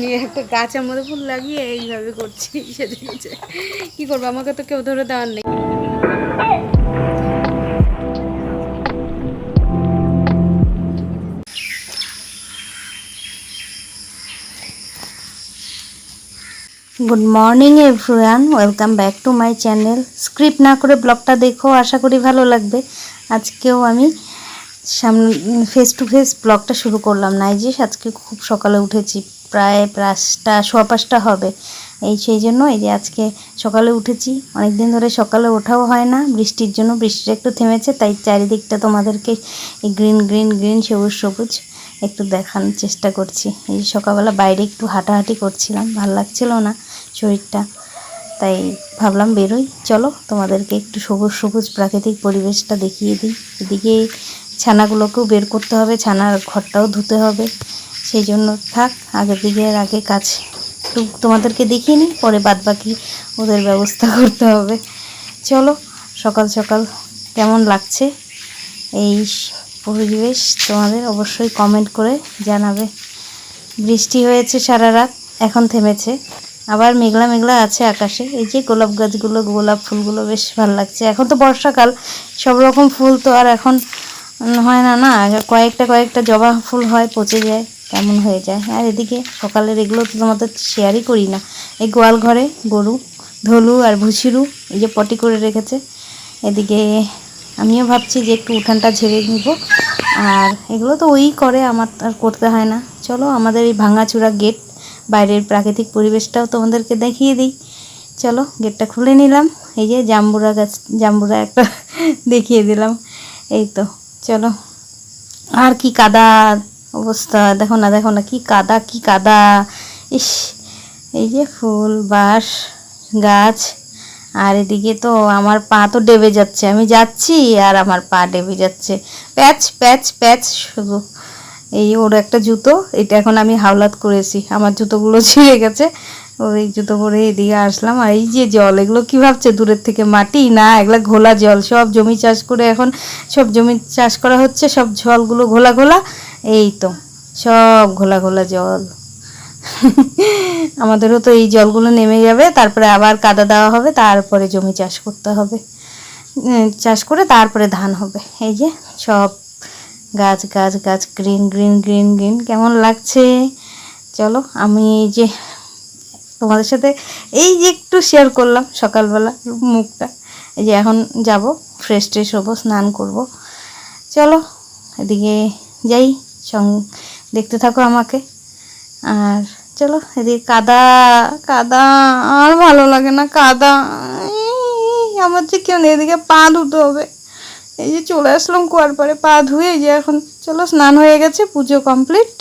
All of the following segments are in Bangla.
নিয়ে একটা গাছের মধ্যে ফুল লাগিয়ে এইভাবে করছি গুজে কী করব? আমাকে তো কেউ ধরে দেওয়ার নেই। Good morning everyone welcome back to my channel script না করে ব্লগটা দেখো, আশা করি ভালো লাগবে। আজকেও আমি সামনে ফেস টু ফেস ব্লগটা শুরু করলাম। না যে আজকে খুব সকালে উঠেছি। প্রায় পাঁচটা, সোয়া পাঁচটা হবে। এই সেই জন্য এই যে আজকে সকালে উঠেছি। অনেক দিন ধরে সকালে ওঠাও হয় না। বৃষ্টির জন্য বৃষ্টিটা একটু থেমেছে, তাই চারিদিকটা তোমাদেরকে এই গ্রিন গ্রিন গ্রিন সবুজ সবুজ একটু দেখানোর চেষ্টা করছি। এই যে সকালবেলা বাইরে একটু হাঁটাহাঁটি করছিলাম, ভালো লাগছিল না শরীরটা। তাই ভাবলাম বেরোই। চলো তোমাদেরকে একটু সবুজ সবুজ প্রাকৃতিক পরিবেশটা দেখিয়ে দিই। এদিকে ছানাগুলোকেও বের করতে হবে, ছানার ঘরটাও ধুতে হবে। সেই জন্য থাক আগের দিকে আগে কাজ একটু তোমাদেরকে দেখিয়ে নিই, পরে বাদ বাকি ওদের ব্যবস্থা করতে হবে। চলো, সকাল সকাল কেমন লাগছে এই পরিবেশ তোমাদের অবশ্যই কমেন্ট করে জানাবে। বৃষ্টি হয়েছে সারা রাত, এখন থেমেছে। আবার মেঘলা মেঘলা আছে আকাশে, এই যে গোলাপ গাছগুলো, গোলাপ ফুলগুলো বেশ ভালো লাগছে। এখন তো বর্ষাকাল, সব রকম ফুল তো আর এখন হয় না না, কয়েকটা কয়েকটা জবা ফুল হয়, পচে যায়, কেমন হয়ে যায়। আর এদিকে সকালের এগুলো তো তোমাদের শেয়ারই করি না। এই গোয়াল ঘরে গরু, ধলু আর ভুসিরু, এই যে পটি করে রেখেছে। এদিকে আমিও ভাবছি যে একটু উঠানটা ঝেড়ে নিব। আর এগুলো তো ওই করে, আমার আর করতে হয় না। চলো, আমাদের এই ভাঙাচূড়া গেট বাইরের প্রাকৃতিক পরিবেশটাও তোমাদেরকে দেখিয়ে দিই। চলো গেটটা খুলে নিলাম। এই যে জাম্বুরা গাছ, জাম্বুরা একটা দেখিয়ে দিলাম। এই তো। চলো। আর কি কাদা অবস্থা? দেখো না দেখো না, কি কাদা কি কাদা। ইস, এই যে ফুল, বাঁশ, গাছ। আর এদিকে তো আমার পা তো ডেবে যাচ্ছে। আমি যাচ্ছি আর আমার পা ডেবে যাচ্ছে। প্যাচ প্যাচ প্যাচ শুধু। এই ওর একটা জুতো, এটা এখন আমি হাওলাত করেছি। আমার জুতোগুলো ছিঁড়ে গেছে। ওই জুতো পরে এদিকে আসলাম। আর এই যে জল, এগুলো কী ভাবছে? দূরের থেকে মাটি? না, এগুলো ঘোলা জল। সব জমি চাষ করে এখন, সব জমি চাষ করা হচ্ছে, সব জলগুলো ঘোলা ঘোলা। এই তো, সব ঘোলা ঘোলা জল। আমাদেরও তো এই জলগুলো নেমে যাবে, তারপরে আবার কাদা দেওয়া হবে, তারপরে জমি চাষ করতে হবে। চাষ করে তারপরে ধান হবে। এই যে, সব গাছ গাছ গাছ গ্রিন গ্রিন গ্রিন গ্রিন কেমন লাগছে? চলো, আমি এই যে তোমাদের সাথে এই যে একটু শেয়ার করলাম সকালবেলা মুখটা। এই যে এখন যাব ফ্রেশ ট্রেশ হব, স্নান করব। চলো, এদিকে যাই, সং, দেখতে থাকো আমাকে। আর চলো, এদিকে কাদা কাদা, আর ভালো লাগে না, কাদা। আমার যে কেউ এদিকে পা ধুতে হবে। এই যে চলে আসলাম কুয়ার পরে পা ধুয়ে এই যে এখন চলো স্নান হয়ে গেছে, পুজো কমপ্লিট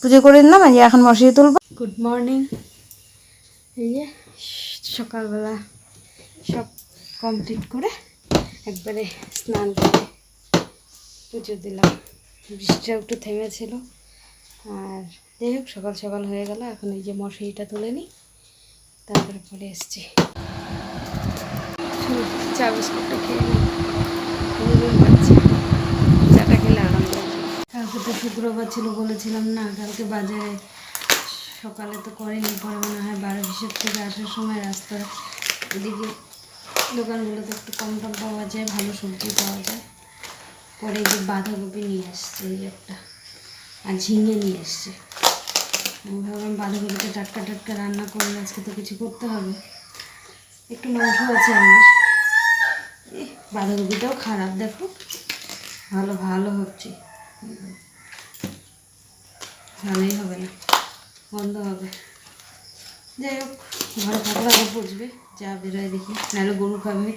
পুজো করে নিলাম, এই এখন বসিয়ে তুলবো। গুড মর্নিং এই যে সকালবেলা সব কমপ্লিট করে একবারে স্নান করে পুজো দিলাম। বৃষ্টিটা একটু থেমেছিল, আর যাই হোক, সকাল সকাল হয়ে গেল, এখন এই যে মশারিটা তুলে নিই, তারপরে পরে এসছি। চা বিস্কুটটা খেয়ে নিই। কালকে তো শুক্রবার ছিল বলেছিলাম না, কালকে বাজারে সকালে তো করেনি, পরে মনে হয় বারো হিসেব থেকে আসার সময় রাস্তার এদিকে দোকানগুলোতে একটু কম টম পাওয়া যায়, ভালো সবজি পাওয়া যায়। পরে যে বাঁধাকপি নিয়ে আসছে, এই একটা। আর ঝিঙে নিয়ে এসছে আমি ভাবলাম বাঁধাকপিটা টাটকা টাটকা রান্না করলে আজকে তো কিছু করতে হবে। একটু মাংস আছে আমার। বাঁধাকপিটাও খারাপ, দেখো। ভালো ভালো হচ্ছে। ভালোই হবে না, বন্ধ হবে। যাই হোক, ঘরে থাকলে আবার পচবে যা বেরোয় দেখি, নাহলে গরু খাবে।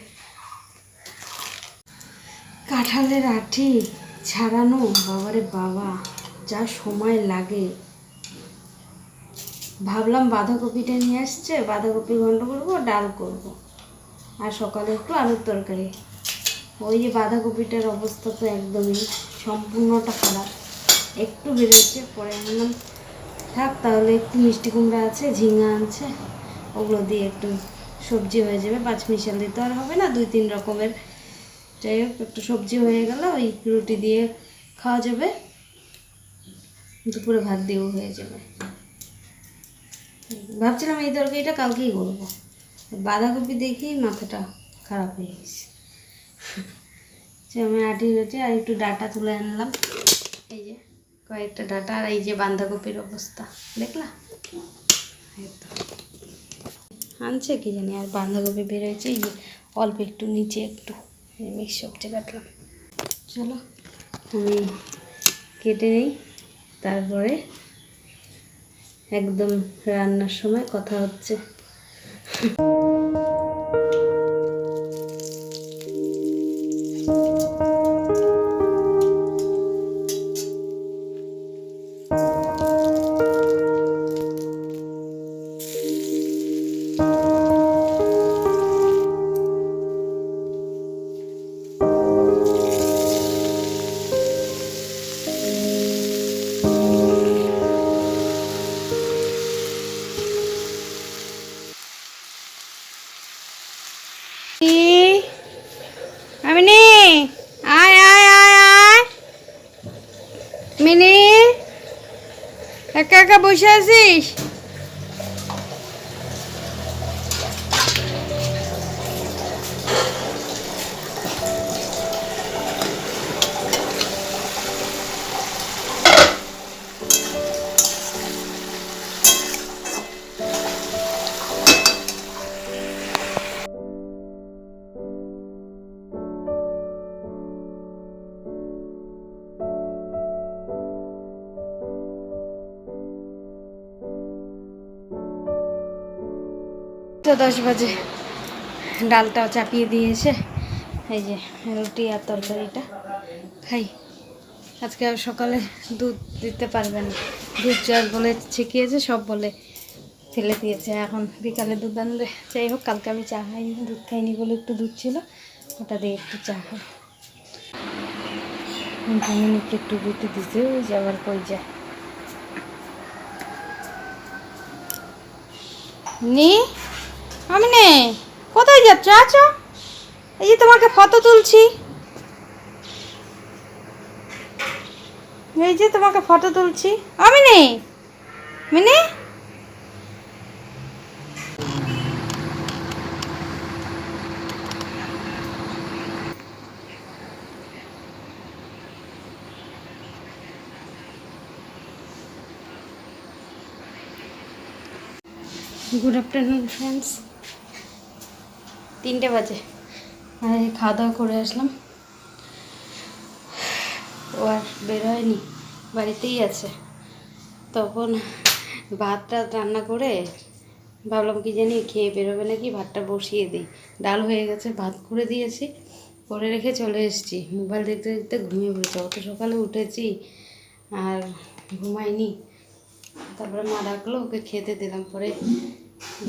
কাঁঠালের আঠি ছাড়ানো, বাবারে বাবা, যা সময় লাগে। ভাবলাম বাঁধাকপিটা নিয়ে আসছে বাঁধাকপি ঘন্ট করব, ডাল করব। আর সকালে একটু আলুর তরকারি। ওই যে বাঁধাকপিটার অবস্থা তো একদমই সম্পূর্ণটা খারাপ। একটু বেরোচ্ছে পরে আনলাম। থাক, তাহলে একটু মিষ্টি কুমড়া আছে, ঝিঙা আছে, ওগুলো দিয়ে একটু সবজি হয়ে যাবে। পাঁচ মিশাল দিতে আর হবে না, দুই তিন রকমের। যাই হোক, একটু সবজি হয়ে গেল, ওই রুটি দিয়ে খাওয়া যাবে। দুপুরে ভাত দিয়েও হয়ে যাবে। ভাবছিলাম এই তরকারিটা কালকেই করব। বাঁধাকপি দেখেই মাথাটা খারাপ হয়ে গেছে। সে আমি আটি রয়েছে আর একটু ডাটা তুলে আনলাম। এই যে কয়েকটা ডাটা আর এই যে বাঁধাকপির অবস্থা, দেখলা? আনছে কি জানি, আর বাঁধাকপি বেরোয়েছে, এই যে অল্প একটু নিচে একটু মিক্স সবজি কাটলাম। চলো, আমি কেটে নিই, তারপরে একদম রান্নার সময় কথা হচ্ছে। মিনি আয় আয় আয় আয়। মিনি একা একা বসে আছিস? তো দশ বাজে। ডালটাও চাপিয়ে দিয়েছে এই যে রুটি আর তরকারিটা খাই। আজকে আর সকালে দুধ দিতে পারবে না। দুধ চাল বলে ছিকিয়েছে, সব বলে ফেলে দিয়েছে। এখন বিকালে দুধ আনবে। যাই হোক, কালকে আমি চা খাইনি, দুধ খাইনি বলে একটু দুধ ছিল, ওটা দিয়ে একটু চা খাই একটু রুটি দিতে ওই যে আবার কই যায়। নি? আমি নে কোথায় যাচ্ছ? আছো? এই যে তোমাকে ফটো তুলছি। এই যে তোমাকে ফটো তুলছি। আমি নেই মিনি? গুড আফটারনুন ফ্রেন্ডস তিনটে বাজে। আর খাওয়া দাওয়া করে আসলাম। ও আর বেরোয়নি, বাড়িতেই আছে। তখন ভাত টাত রান্না করে ভাবলাম কি জানি খেয়ে বেরোবে নাকি, ভাতটা বসিয়ে দিই। ডাল হয়ে গেছে, ভাত করে দিয়েছি, করে রেখে চলে এসেছি। মোবাইল দেখতে দেখতে ঘুমিয়ে পড়েছি। অত সকালে উঠেছি আর ঘুমাইনি। তারপরে মা ডাকলো, ওকে খেতে দিলাম। পরে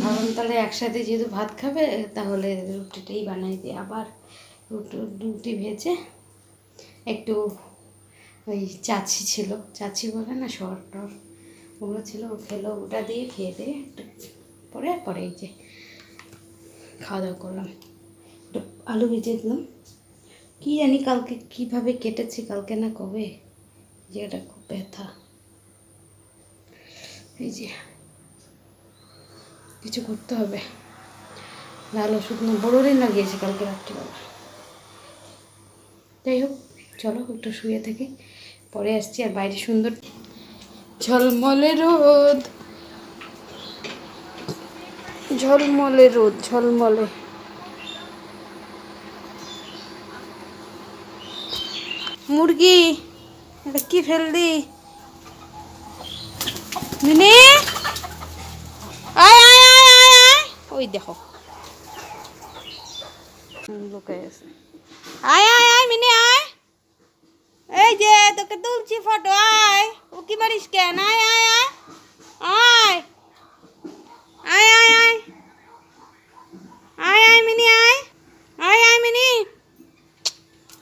ভাবলাম তাহলে একসাথে যেহেতু ভাত খাবে, তাহলে রুটিটাই বানাই দিই আবার রুটি ভেজে একটু ওই চাচি ছিল, চাচি বলে না শর টর ওগুলো ছিল, ও খেলো, ওটা দিয়ে খেয়ে দিয়ে একটু পরে পরে এই যে খাওয়া দাওয়া করলাম। একটু আলু ভেজে দিলাম। কী জানি কালকে কীভাবে কেটেছি, কালকে না কবে, যে এটা খুব ব্যথা। এই যে কিছু করতে হবে। লাল ওষুধ না বড় দিন লাগিয়েছে কালকে রাত্রিবেলা। যাই হোক, চলো একটু শুয়ে থেকে, পরে আসছি আর বাইরে সুন্দর ঝলমলে রোদ। ঝলমলে রোদ, ঝলমলে। মুরগি, এটা কি ফেলদি মিনি আয় আয় আয় আয় আয় ওই দেখো লোকে আছে আয় আয় আয় মিনি আয় এই যে তোকে তুলছি ফটো আয় ও কি মারিস কেন আয় আয় আয় আয় আয় আয় আয় আয় আয় মিনি আয় আয় আয় মিনি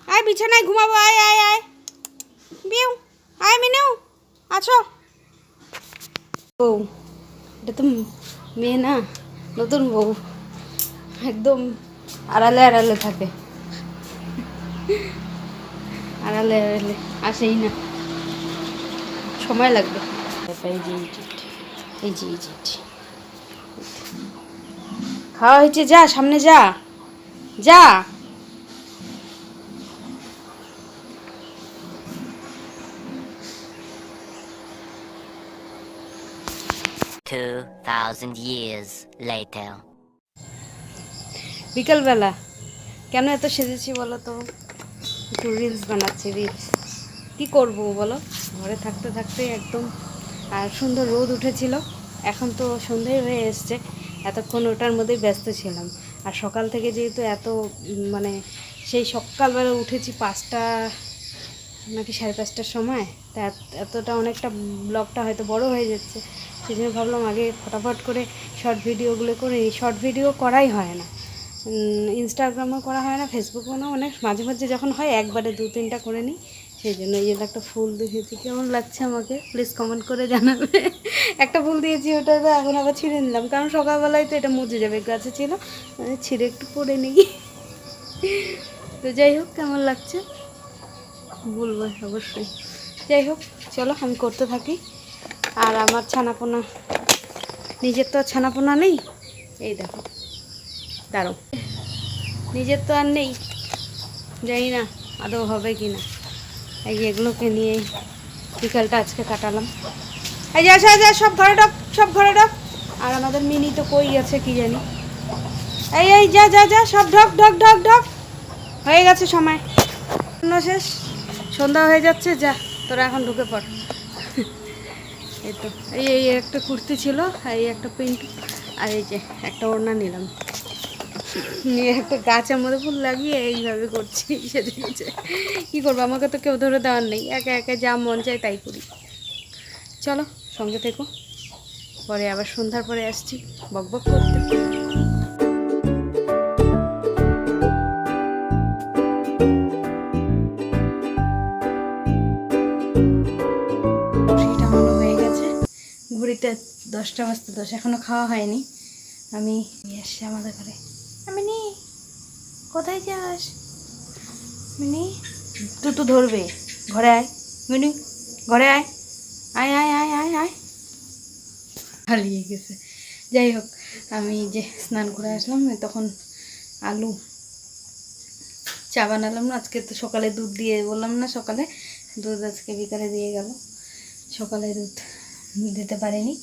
আয় বিছানায় ঘুমাবো আয় আয় আয় বিউ আয় মিনু আছো বউ এটা তো মেয়ে না নতুন বউ। একদম আড়ালে আড়ালে থাকে। আড়ালে আড়ালে আসেই না। সময় লাগবে। এই এই খাওয়া হয়েছে, যা, সামনে যা। যা। Two thousand years later. বিকালবেলা কেন এত সেজেছি বলো তো? একটু রিলস বানাচ্ছি রিলস কি করব বলো? ঘরে থাকতে থাকতে একদম, আর সুন্দর রোদ উঠেছিল। এখন তো সন্ধে হয়ে এসছে, এতক্ষণ ওটার মধ্যেই ব্যস্ত ছিলাম। আর সকাল থেকে যেহেতু এত মানে সেই সকালবেলা উঠেছি পাঁচটা, নাকি সাড়ে পাঁচটার সময়, তা এতটা অনেকটা ব্লগটা হয়তো বড় হয়ে যাচ্ছে। সেই জন্য ভাবলাম আগে ফটাফট করে শর্ট ভিডিওগুলো করে শর্ট ভিডিও করাই হয় না। ইনস্টাগ্রামও করা হয় না ফেসবুকও না, অনেক মাঝে মাঝে যখন হয় একবারে দু তিনটা করে নিই। সেই জন্য এই একটা ফুল দেখেছি, কেমন লাগছে আমাকে? প্লিজ কমেন্ট করে জানাবে। একটা ফুল দিয়েছি, ওটা এখন আবার ছিঁড়ে নিলাম, কারণ সকালবেলায় তো এটা মুজে যাবে, গাছে ছিল ছিঁড়ে একটু পরে নিই। তো যাই হোক, কেমন লাগছে? বলব অবশ্যই। যাই হোক, চলো, আমি করতে থাকি। আর আমার ছানাপোনা। নিজের তো ছানাপোনা নেই? এই দেখো। দাঁড়ো নিজের তো আর নেই? জানি না আদৌ হবে কি না এই এগুলোকে নিয়ে বিকালটা আজকে কাটালাম। এই যে যা সব ঘরে ডাক সব ঘরে ডাক আর আমাদের মিনি তো কই আছে কি জানি। এই এই, যা যা যা, সব ঢক ঢক ঢক ঢক হয়ে গেছে সময়। শেষ। সন্ধ্যা হয়ে যাচ্ছে, যা, তোরা এখন ঢুকে পড়। এই তো, এই এই একটা কুর্তি ছিল, আর এই একটা প্যান্ট, আর এই যে একটা ওড়না নিলাম। নিয়ে একটা গাছের মধ্যে ফুল লাগিয়ে এইভাবে করছি সেদিকে কি করব, আমাকে তো কেউ ধরে দেওয়ার নেই, একা একা যা মন চায় তাই করি। চলো, সঙ্গে থেকো। পরে আবার সন্ধ্যার পরে আসছি। বক বক করতে। ঘড়িতে দশটা বাজতে দশ, এখনও খাওয়া হয়নি। আমি আসছি আমাদের ঘরে। আমি নি কোথায় যাস? মিনি তুই তো ধরবে। ঘরে আয়। মিনি ঘরে আয়। আয় আয় আয় আয় আয়। হারিয়ে গেছে। যাই হোক, আমি যে স্নান করে আসলাম তখন আলু চা বানালাম না। আজকে তো সকালে দুধ দিয়ে বললাম না সকালে। দুধ আজকে বিকালে দিয়ে গেল। সকালে দুধ দিতে পারিনি।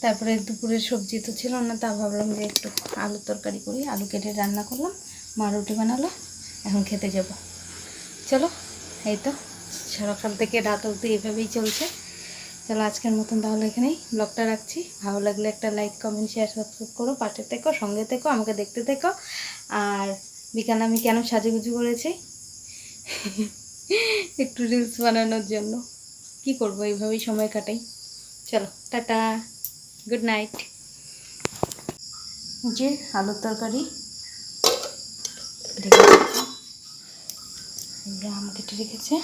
তারপরে দুপুরের সবজি তো ছিল না, তা ভাবলাম যে একটু আলু তরকারি করি। আলু কেটে রান্না করলাম, মা রুটি বানালো, এখন খেতে যাব। চলো, এই তো সকাল থেকে রাত অবধি এভাবেই চলছে। চলো আজকের মতন তাহলে এখানেই ব্লগটা রাখছি। ভালো লাগলে একটা লাইক, কমেন্ট শেয়ার সাবস্ক্রাইব করো। পাশে থেকো, সঙ্গে থেকো, আমাকে দেখতে থেকো। আর বিকালে আমি কেন সাজুগুজু করেছি? একটু রিলস বানানোর জন্য। কি করব? এইভাবেই সময় কাটাই। চলো, টাটা গুড নাইট যে আলুর তরকারি। আম কেটে রেখেছে।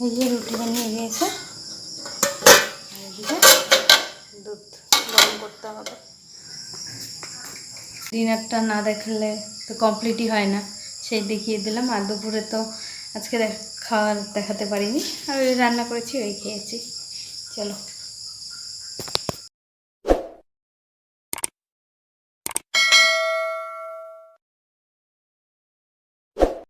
এই যে রুটি বানিয়ে গিয়েছে দুধ গরম করতে হবে। ডিনারটা না দেখলে তো কমপ্লিটই হয় না। সেই দেখিয়ে দিলাম। আর দুপুরে তো আজকে দেখ- খাওয়ার দেখাতে পারিনি। আর রান্না করেছি ওই খেয়েছি। চলো।